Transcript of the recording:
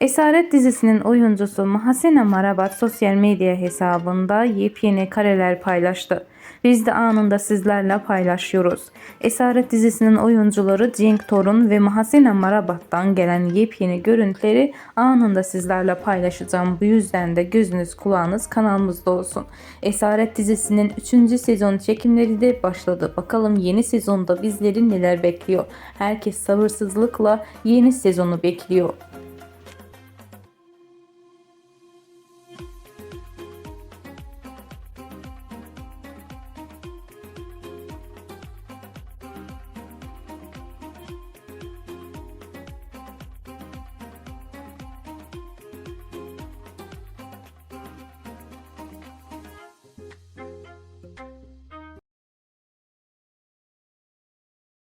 Esaret dizisinin oyuncusu Mahsene Marabat sosyal medya hesabında yepyeni kareler paylaştı. Biz de anında sizlerle paylaşıyoruz. Esaret dizisinin oyuncuları Cenk Torun ve Mahsene Marabat'tan gelen yepyeni görüntüleri anında sizlerle paylaşacağım. Bu yüzden de gözünüz kulağınız kanalımızda olsun. Esaret dizisinin 3. sezon çekimleri de başladı. Bakalım yeni sezonda bizleri neler bekliyor. Herkes sabırsızlıkla yeni sezonu bekliyor.